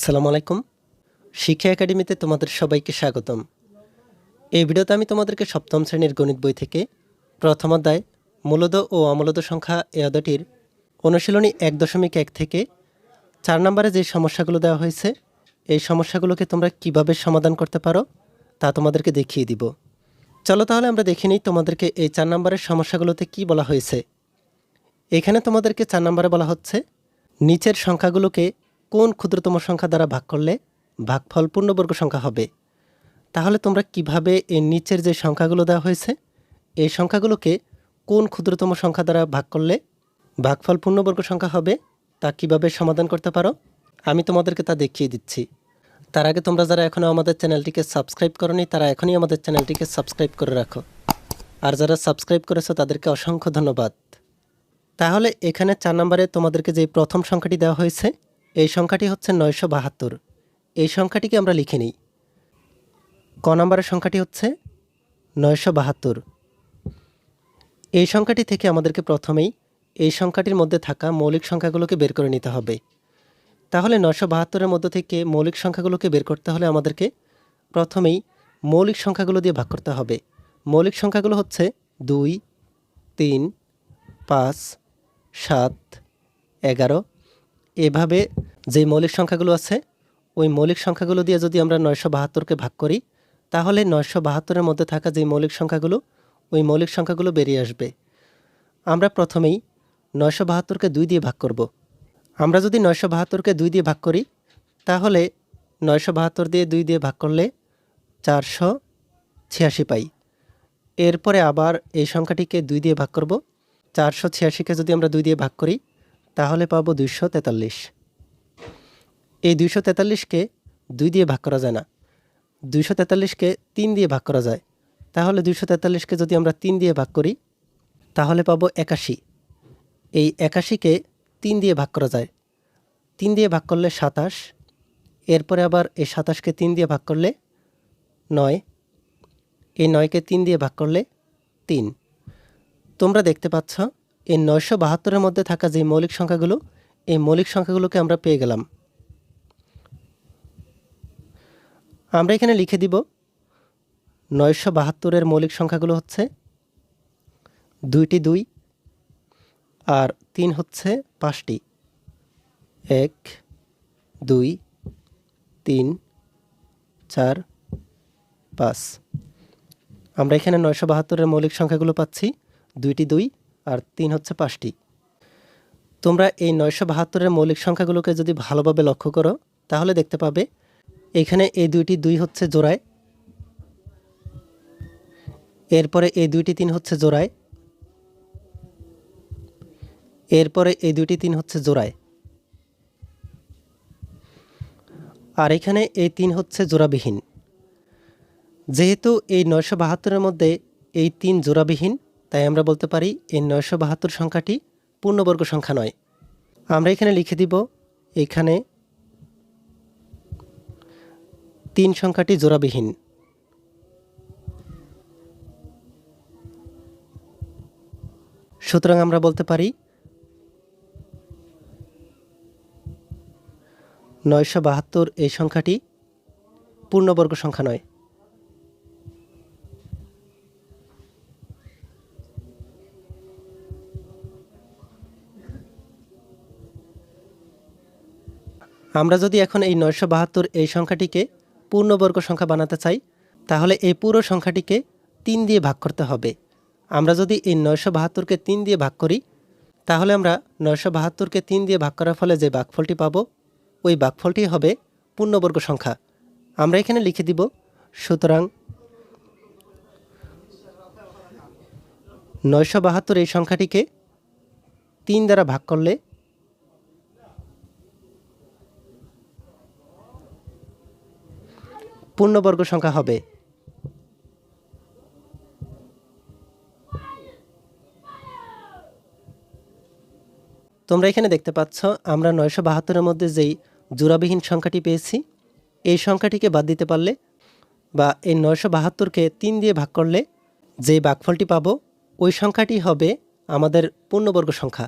আসসালামু আলাইকুম। শিক্ষা একাডেমিতে তোমাদের সবাইকে স্বাগতম। এই ভিডিওতে আমি তোমাদেরকে সপ্তম শ্রেণির গণিত বই থেকে প্রথম অধ্যায় মূলদ ও অমূলদ সংখ্যা এ অধ্যায়টির অনুশীলনী এক দশমিক এক থেকে চার নম্বরে যে সমস্যাগুলো দেওয়া হয়েছে, এই সমস্যাগুলোকে তোমরা কীভাবে সমাধান করতে পারো তা তোমাদেরকে দেখিয়ে দিব। চলো তাহলে আমরা দেখে নিই তোমাদেরকে এই চার নম্বরের সমস্যাগুলোতে কি বলা হয়েছে। এখানে তোমাদেরকে চার নম্বরে বলা হচ্ছে, নিচের সংখ্যাগুলোকে কোন ক্ষুদ্রতম সংখ্যা দ্বারা ভাগ করলে ভাগফল পূর্ণবর্গ সংখ্যা হবে? তাহলে তোমরা কীভাবে এই নিচের যে সংখ্যাগুলো দেওয়া হয়েছে, এই সংখ্যাগুলোকে কোন ক্ষুদ্রতম সংখ্যা দ্বারা ভাগ করলে ভাগফল পূর্ণবর্গ সংখ্যা হবে, তা কীভাবে সমাধান করতে পারো? আমি তোমাদেরকে তা দেখিয়ে দিচ্ছি। তার আগে তোমরা যারা এখনও আমাদের চ্যানেলটিকে সাবস্ক্রাইব করনি, তারা এখনই আমাদের চ্যানেলটিকে সাবস্ক্রাইব করে রাখো। আর যারা সাবস্ক্রাইব করেছ, তাদেরকে অসংখ্য ধন্যবাদ। তাহলে এখানে চার নম্বরে তোমাদেরকে যে প্রথম সংখ্যাটি দেওয়া হয়েছে এই সংখ্যাটি হচ্ছে নয়শো বাহাত্তর। এই সংখ্যাটিকে আমরা লিখে নিই। ক নম্বরের সংখ্যাটি হচ্ছে নয়শো বাহাত্তর। এই সংখ্যাটি থেকে আমাদেরকে প্রথমেই এই সংখ্যাটির মধ্যে থাকা মৌলিক সংখ্যাগুলোকে বের করে নিতে হবে। তাহলে নয়শো বাহাত্তরের মধ্য থেকে মৌলিক সংখ্যাগুলোকে বের করতে হলে আমাদেরকে প্রথমেই মৌলিক সংখ্যাগুলো দিয়ে ভাগ করতে হবে। মৌলিক সংখ্যাগুলো হচ্ছে দুই, তিন, পাঁচ, সাত, এগারো এভাবে যে মৌলিক সংখ্যাগুলো আছে, ওই মৌলিক সংখ্যাগুলো দিয়ে যদি আমরা নয়শো বাহাত্তরকে ভাগ করি, তাহলে নয়শো বাহাত্তরের মধ্যে থাকা যে মৌলিক সংখ্যাগুলো, ওই মৌলিক সংখ্যাগুলো বেরিয়ে আসবে। আমরা প্রথমেই নয়শো বাহাত্তরকে দুই দিয়ে ভাগ করব। আমরা যদি নয়শো বাহাত্তরকে দুই দিয়ে ভাগ করি, তাহলে নয়শো বাহাত্তর দিয়ে দুই দিয়ে ভাগ করলে চারশো ছিয়াশি পাই। এরপরে আবার এই সংখ্যাটিকে দুই দিয়ে ভাগ করব। চারশো ছিয়াশিকে যদি আমরা দুই দিয়ে ভাগ করি তাহলে পাবো দুইশো তেতাল্লিশ। এই দুইশো তেতাল্লিশকে দুই দিয়ে ভাগ করা যায় না। দুইশো তেতাল্লিশকে তিন দিয়ে ভাগ করা যায়। তাহলে দুইশো তেতাল্লিশকে যদি আমরা তিন দিয়ে ভাগ করি, তাহলে পাবো একাশি। এই একাশিকে তিন দিয়ে ভাগ করা যায়। তিন দিয়ে ভাগ করলে সাতাশ। এরপরে আবার এই সাতাশকে তিন দিয়ে ভাগ করলে নয়। এই নয়কে তিন দিয়ে ভাগ করলে তিন। তোমরা দেখতে পাচ্ছ এই নয়শো বাহাত্তরের মধ্যে থাকা যে মৌলিক সংখ্যাগুলো, এই মৌলিক সংখ্যাগুলোকে আমরা পেয়ে গেলাম। আমরা এখানে লিখে দিব, নয়শো বাহাত্তরের মৌলিক সংখ্যাগুলো হচ্ছে দুইটি দুই আর তিন হচ্ছে পাঁচটি। এক, দুই, তিন, চার, পাঁচ। আমরা এখানে নয়শো বাহাত্তরের মৌলিক সংখ্যাগুলো পাচ্ছি, দুইটি দুই আর তিন হচ্ছে পাঁচটি। তোমরা এই নয়শো বাহাত্তরের মৌলিক সংখ্যাগুলোকে যদি ভালোভাবে লক্ষ্য করো, তাহলে দেখতে পাবে এখানে এই দুইটি দুই হচ্ছে জোড়ায়, এরপরে এই দুইটি তিন হচ্ছে জোড়ায়, এরপরে এই দুইটি তিন হচ্ছে জোড়ায়। আর এখানে এই তিন হচ্ছে জোড়াবিহীন। যেহেতু এই নয়শো বাহাত্তরের মধ্যে এই তিন জোড়াবিহীন তাই আমরা বলতে পারি এই নয়শো বাহাত্তর সংখ্যাটি পূর্ণবর্গ সংখ্যা নয়। আমরা এখানে লিখে দিব, এখানে তিন সংখ্যাটি জোড়াবিহীন। সুতরাং আমরা বলতে পারি নয়শো বাহাত্তর এই সংখ্যাটি পূর্ণবর্গ সংখ্যা নয়। আমরা যদি এখন এই নয়শো বাহাত্তর এই সংখ্যাটিকে পূর্ণবর্গ সংখ্যা বানাতে চাই, তাহলে এই পুরো সংখ্যাটিকে তিন দিয়ে ভাগ করতে হবে। আমরা যদি এই নয়শো বাহাত্তরকে তিন দিয়ে ভাগ করি, তাহলে আমরা নয়শো বাহাত্তরকে তিন দিয়ে ভাগ করার ফলে যে ভাগফলটি পাব, ওই ভাগফলটি হবে পূর্ণবর্গ সংখ্যা। আমরা এখানে লিখে দিব, সুতরাং নয়শো বাহাত্তর এই সংখ্যাটিকে তিন দ্বারা ভাগ করলে পূর্ণবর্গ সংখ্যা হবে। তোমরা এখানে দেখতে পাচ্ছ, আমরা নয়শো বাহাত্তরের মধ্যে যেই জোড়াবিহীন সংখ্যাটি পেয়েছি, এই সংখ্যাটিকে বাদ দিতে পারলে বা এই নয়শো বাহাত্তরকে তিন দিয়ে ভাগ করলে যে ভাগফলটি পাব, ওই সংখ্যাটি হবে আমাদের পূর্ণবর্গ সংখ্যা।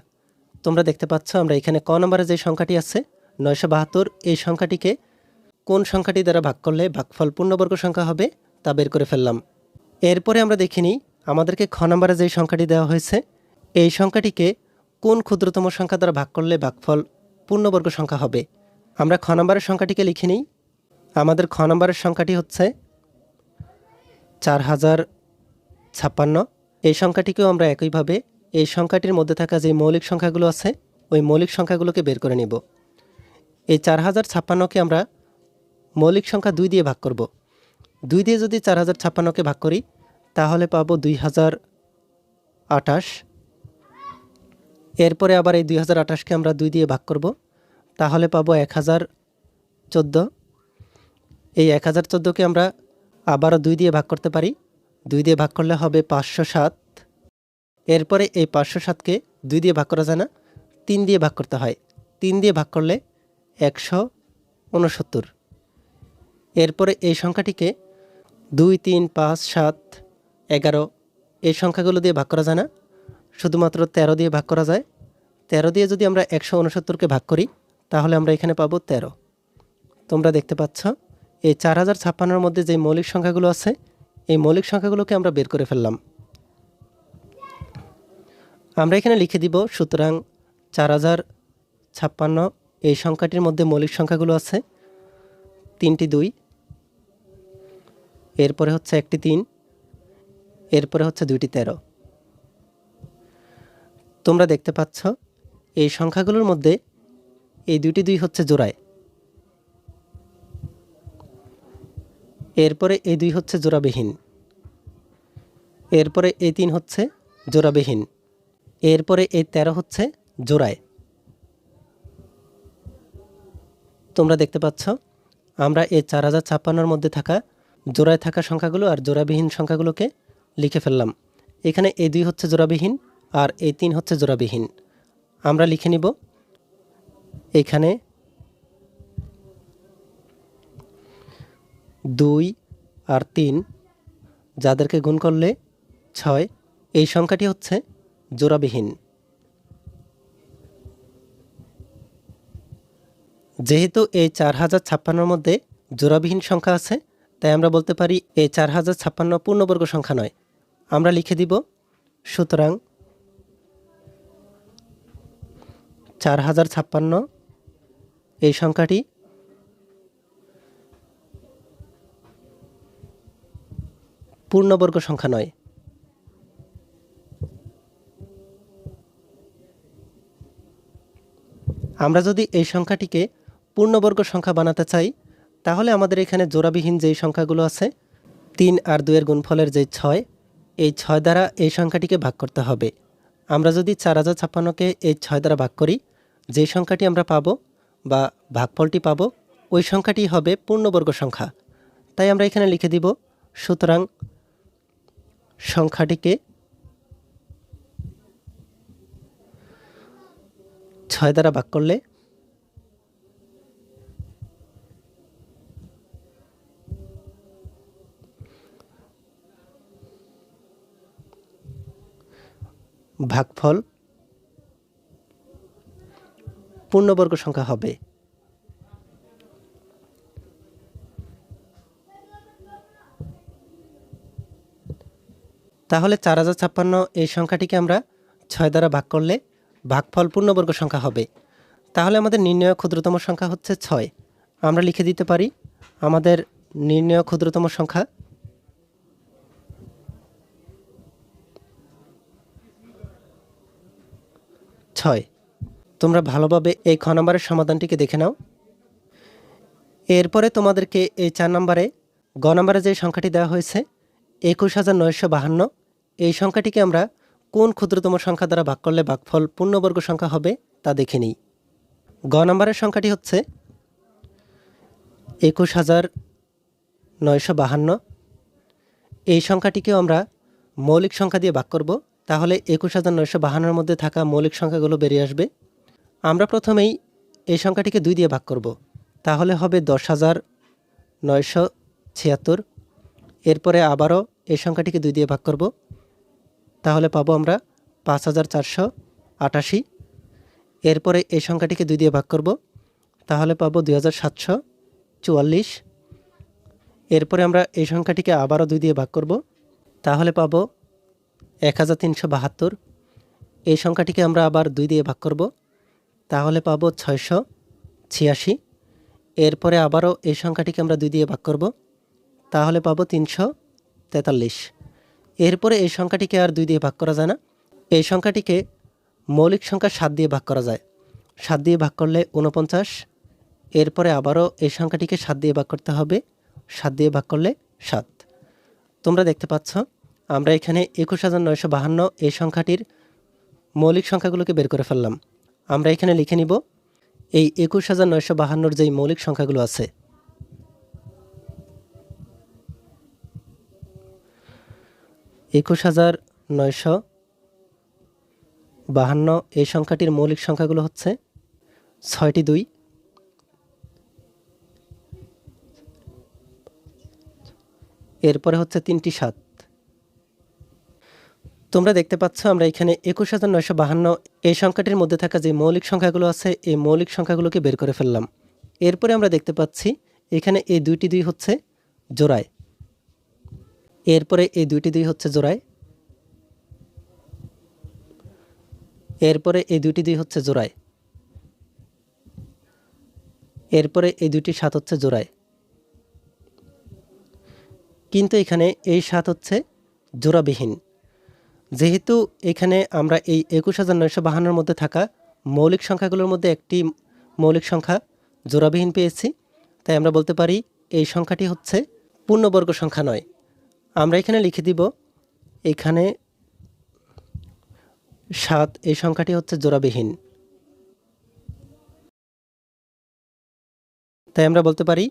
তোমরা দেখতে পাচ্ছ, আমরা এখানে ক নম্বরে যে সংখ্যাটি আছে, নয়শো বাহাত্তর, এই সংখ্যাটিকে কোন সংখ্যাটি দ্বারা ভাগ করলে ভাগফল পূর্ণবর্গ সংখ্যা হবে, তা বের করে ফেললাম। এরপরে আমরা দেখে নিই আমাদেরকে খ নম্বরে যেই সংখ্যাটি দেওয়া হয়েছে, এই সংখ্যাটিকে কোন ক্ষুদ্রতম সংখ্যা দ্বারা ভাগ করলে ভাগফল পূর্ণবর্গ সংখ্যা হবে। আমরা খ নম্বরের সংখ্যাটিকে লিখে নিই। আমাদের খ নম্বরের সংখ্যাটি হচ্ছে চার হাজার ছাপ্পান্ন। এই সংখ্যাটিকেও আমরা একইভাবে এই সংখ্যাটির মধ্যে থাকা যে মৌলিক সংখ্যাগুলো আছে, ওই মৌলিক সংখ্যাগুলোকে বের করে নিব। এই চার হাজার ছাপ্পান্নকে আমরা মৌলিক সংখ্যা দুই দিয়ে ভাগ করব। দুই দিয়ে যদি চার হাজার ছাপ্পান্নকে ভাগ করি, তাহলে পাবো দুই হাজার আটাশ এরপরে আবার এই দুই হাজার আটাশকে আমরা দুই দিয়ে ভাগ করব, তাহলে পাবো এক হাজার চোদ্দ। এই এক হাজার চোদ্দোকে আমরা আবারও দুই দিয়ে ভাগ করতে পারি। দুই দিয়ে ভাগ করলে হবে পাঁচশো সাত। এরপরে এই পাঁচশো সাতকে দুই দিয়ে ভাগ করা যায় না, তিন দিয়ে ভাগ করতে হয়। তিন দিয়ে ভাগ করলে একশো উনসত্তর। এরপরে এই সংখ্যাটিকে দুই, তিন, পাঁচ, সাত, এগারো, এই সংখ্যাগুলো দিয়ে ভাগ করা যায় না। শুধুমাত্র ১৩ দিয়ে ভাগ করা যায়। ১৩ দিয়ে যদি আমরা একশো উনসত্তরকে ভাগ করি, তাহলে আমরা এখানে পাবো ১৩ তোমরা দেখতে পাচ্ছ, এই চার হাজার ছাপ্পান্নর মধ্যে যে মৌলিক সংখ্যাগুলো আছে, এই মৌলিক সংখ্যাগুলোকে আমরা বের করে ফেললাম। আমরা এখানে লিখে দিব, সুতরাং চার হাজার ছাপ্পান্ন, এই সংখ্যাটির মধ্যে মৌলিক সংখ্যাগুলো আছে। তিনটি দুই এরপরে হচ্ছে একটি তিন, এরপরে হচ্ছে দুইটি তেরো। তোমরা দেখতে পাচ্ছ, এই সংখ্যাগুলোর মধ্যে এই দুইটি দুই হচ্ছে জোড়ায়। এরপরে এই দুই হচ্ছে জোড়াবিহীন। এরপরে এই তিন হচ্ছে জোড়াবিহীন। এরপরে এই তেরো হচ্ছে জোড়ায়। তোমরা দেখতে পাচ্ছ, আমরা এই চার হাজার ছাপ্পান্নর মধ্যে থাকা জোড়ায় থাকা সংখ্যাগুলো আর জোড়াবিহীন সংখ্যাগুলোকে লিখে ফেললাম। এখানে এই দুই হচ্ছে জোড়াবিহীন আর এই তিন হচ্ছে জোড়াবিহীন। আমরা লিখে নিব। এখানে দুই আর তিন যাদেরকে গুণ করলে ছয়, এই সংখ্যাটি হচ্ছে জোড়াবিহীন। যেহেতু এই চার হাজার ছাপ্পান্নর মধ্যে জোড়াবিহীন সংখ্যা আছে তাই আমরা বলতে পারি এই চার হাজার ছাপ্পান্ন পূর্ণবর্গ সংখ্যা নয়। আমরা লিখে দিব, সুতরাং চার হাজার ছাপ্পান্ন, এই সংখ্যাটি পূর্ণবর্গ সংখ্যা নয়। আমরা যদি এই সংখ্যাটিকে পূর্ণবর্গ সংখ্যা বানাতে চাই তাহলে আমাদের এখানে জোড়াবিহীন যেই সংখ্যাগুলো আছে, তিন আর দুয়ের গুণফলের যে ছয়, এই ছয় দ্বারা এই সংখ্যাটিকে ভাগ করতে হবে। আমরা যদি চার হাজার ছাপ্পান্নকে এই ছয় দ্বারা ভাগ করি যে সংখ্যাটি আমরা পাব বা ভাগফলটি পাব, ওই সংখ্যাটি হবে পূর্ণবর্গ সংখ্যা। তাই আমরা এখানে লিখে দিব, সুতরাং সংখ্যাটিকে ছয় দ্বারা ভাগ করলে ভাগফল পূর্ণবর্গ সংখ্যা হবে তাহলে চার হাজার ছাপ্পান্ন এই সংখ্যাটিকে আমরা ছয় দ্বারা ভাগ করলে ভাগফল পূর্ণবর্গ সংখ্যা হবে। তাহলে আমাদের নির্ণয় ক্ষুদ্রতম সংখ্যা হচ্ছে ছয়। আমরা লিখে দিতে পারি, আমাদের নির্ণয় ক্ষুদ্রতম সংখ্যা ছয় তোমরা ভালোভাবে এই খ নম্বরের সমাধানটিকে দেখে নাও। এরপরে তোমাদেরকে এই চার নম্বরে, গ নম্বরে যে সংখ্যাটি দেওয়া হয়েছে, একুশ হাজার নয়শো বাহান্ন, এই সংখ্যাটিকে আমরা কোন ক্ষুদ্রতম সংখ্যা দ্বারা ভাগ করলে ভাগফল পূর্ণবর্গ সংখ্যা হবে তা দেখে নিই। গ নম্বরের সংখ্যাটি হচ্ছে একুশ হাজার নয়শো বাহান্ন। এই সংখ্যাটিকেও আমরা মৌলিক সংখ্যা দিয়ে ভাগ করব। তাহলে একুশ হাজার নয়শো বাহান্নর মধ্যে থাকা মৌলিক সংখ্যাগুলো বেরিয়ে আসবে। আমরা প্রথমেই এই সংখ্যাটিকে দুই দিয়ে ভাগ করব। তাহলে হবে দশ হাজার নয়শো ছিয়াত্তর। এরপরে আবারও এই সংখ্যাটিকে দুই দিয়ে ভাগ করব। তাহলে পাবো আমরা পাঁচ হাজার চারশো আটাশি। এরপরে এই সংখ্যাটিকে দুই দিয়ে ভাগ করব। তাহলে পাবো দুই হাজার সাতশো চুয়াল্লিশ। এরপরে আমরা এই সংখ্যাটিকে আবারও দুই দিয়ে ভাগ করব। তাহলে পাবো এক হাজার তিনশো বাহাত্তর। এই সংখ্যাটিকে আমরা আবার দুই দিয়ে ভাগ করব। তাহলে পাবো ছয়শো ছিয়াশি। এরপরে আবারও এই সংখ্যাটিকে আমরা দুই দিয়ে ভাগ করব। তাহলে পাবো তিনশো তেতাল্লিশ। এরপরে এই সংখ্যাটিকে আর দুই দিয়ে ভাগ করা যায় না। এই সংখ্যাটিকে মৌলিক সংখ্যা সাত দিয়ে ভাগ করা যায়। সাত দিয়ে ভাগ করলে উনপঞ্চাশ এরপরে আবারও এই সংখ্যাটিকে সাত দিয়ে ভাগ করতে হবে। সাত দিয়ে ভাগ করলে সাত। তোমরা দেখতে পাচ্ছ আমরা এখানে একুশ হাজার নয়শো বাহান্ন এই সংখ্যাটির মৌলিক সংখ্যাগুলোকে বের করে ফেললাম। আমরা এখানে লিখে নিব, এই একুশ হাজার নয়শো বাহান্নর যেই মৌলিক সংখ্যাগুলো আছে, একুশ হাজার নয়শো বাহান্ন এই সংখ্যাটির মৌলিক সংখ্যাগুলো হচ্ছে ছয়টি দুই, এরপরে হচ্ছে তিনটি সাত। তোমরা দেখতে পাচ্ছ, আমরা এখানে একুশ হাজার নয়শো বাহান্ন এই সংখ্যাটির মধ্যে থাকা যে মৌলিক সংখ্যাগুলো আছে, এই মৌলিক সংখ্যাগুলোকে বের করে ফেললাম। এরপরে আমরা দেখতে পাচ্ছি, এখানে এই দুইটি দুই হচ্ছে জোড়ায়। এরপরে এই দুইটি দুই হচ্ছে জোড়ায়। এরপরে এই দুইটি দুই হচ্ছে জোড়ায়। এরপরে এই দুইটি সাত হচ্ছে জোড়ায়। কিন্তু এখানে এই সাত হচ্ছে জোড়াবিহীন। যেহেতু এখানে আমরা এই একুশ হাজার নয়শো বাহান্নর মধ্যে থাকা মৌলিক সংখ্যাগুলোর মধ্যে একটি মৌলিক সংখ্যা জোড়াবিহীন পেয়েছি, তাই আমরা বলতে পারি এই সংখ্যাটি হচ্ছে পূর্ণবর্গ সংখ্যা নয়। আমরা এখানে লিখে দিব, এখানে সাত, এই সংখ্যাটি হচ্ছে জোড়াবিহীন। তাই আমরা বলতে পারি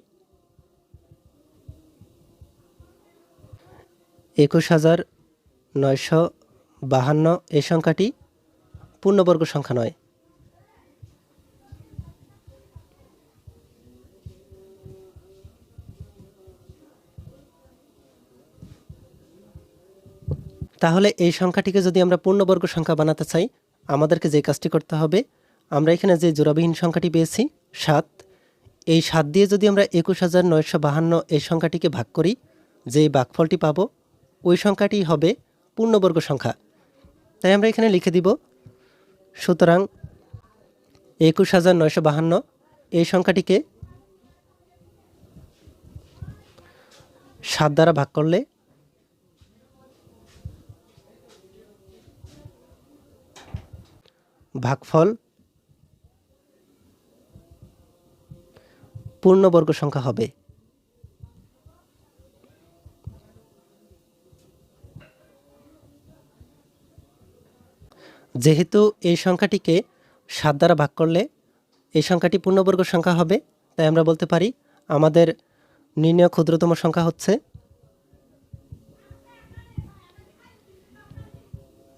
একুশ হাজার নয়শো বাহান্ন এই সংখ্যাটি পূর্ণবর্গ সংখ্যা নয়। তাহলে এই সংখ্যাটিকে যদি আমরা পূর্ণবর্গ সংখ্যা বানাতে চাই, আমাদেরকে যে কাজটি করতে হবে, আমরা এখানে যে জোড়াবিহীন সংখ্যাটি পেয়েছি, সাত, এই সাত দিয়ে যদি আমরা একুশ হাজার নয়শো বাহান্ন এই সংখ্যাটিকে ভাগ করি, যে ভাগফলটি পাব, ওই সংখ্যাটি হবে পূর্ণবর্গ সংখ্যা। তাই আমরা এখানে লিখে দিব, সুতরাং একুশ হাজার নয়শো বাহান্ন, এই সংখ্যাটিকে সাত দ্বারা ভাগ করলে ভাগফল পূর্ণবর্গ সংখ্যা হবে। যেহেতু এই সংখ্যাটিকে সাত দ্বারা ভাগ করলে এই সংখ্যাটি পূর্ণবর্গ সংখ্যা হবে, তাই আমরা বলতে পারি আমাদের নির্ণয় ক্ষুদ্রতম সংখ্যা হচ্ছে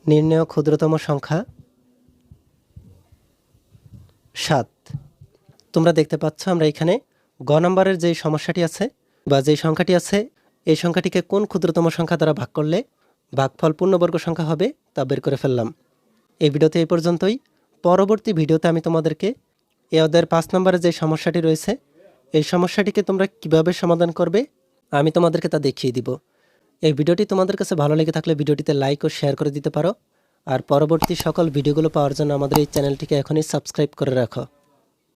নির্ণয় ক্ষুদ্রতম সংখ্যা সাত। তোমরা দেখতে পাচ্ছ আমরা এখানে গ নম্বরের যে সমস্যাটি আছে বা যে সংখ্যাটি আছে, এই সংখ্যাটিকে কোন ক্ষুদ্রতম সংখ্যা দ্বারা ভাগ করলে ভাগফল পূর্ণবর্গ সংখ্যা হবে তা বের করে ফেললাম। এই ভিডিওতে এই পর্যন্তই। পরবর্তী ভিডিওতে আমি তোমাদেরকে এ ওদের পাঁচ নম্বরে যে সমস্যাটি রয়েছে, এই সমস্যাটিকে তোমরা কীভাবে সমাধান করবে, আমি তোমাদেরকে তা দেখিয়ে দিব। এই ভিডিওটি তোমাদের কাছে ভালো লেগে থাকলে ভিডিওটিতে লাইক ও শেয়ার করে দিতে পারো। আর পরবর্তী সকল ভিডিওগুলো পাওয়ার জন্য আমাদের এই চ্যানেলটিকে এখনই সাবস্ক্রাইব করে রাখো।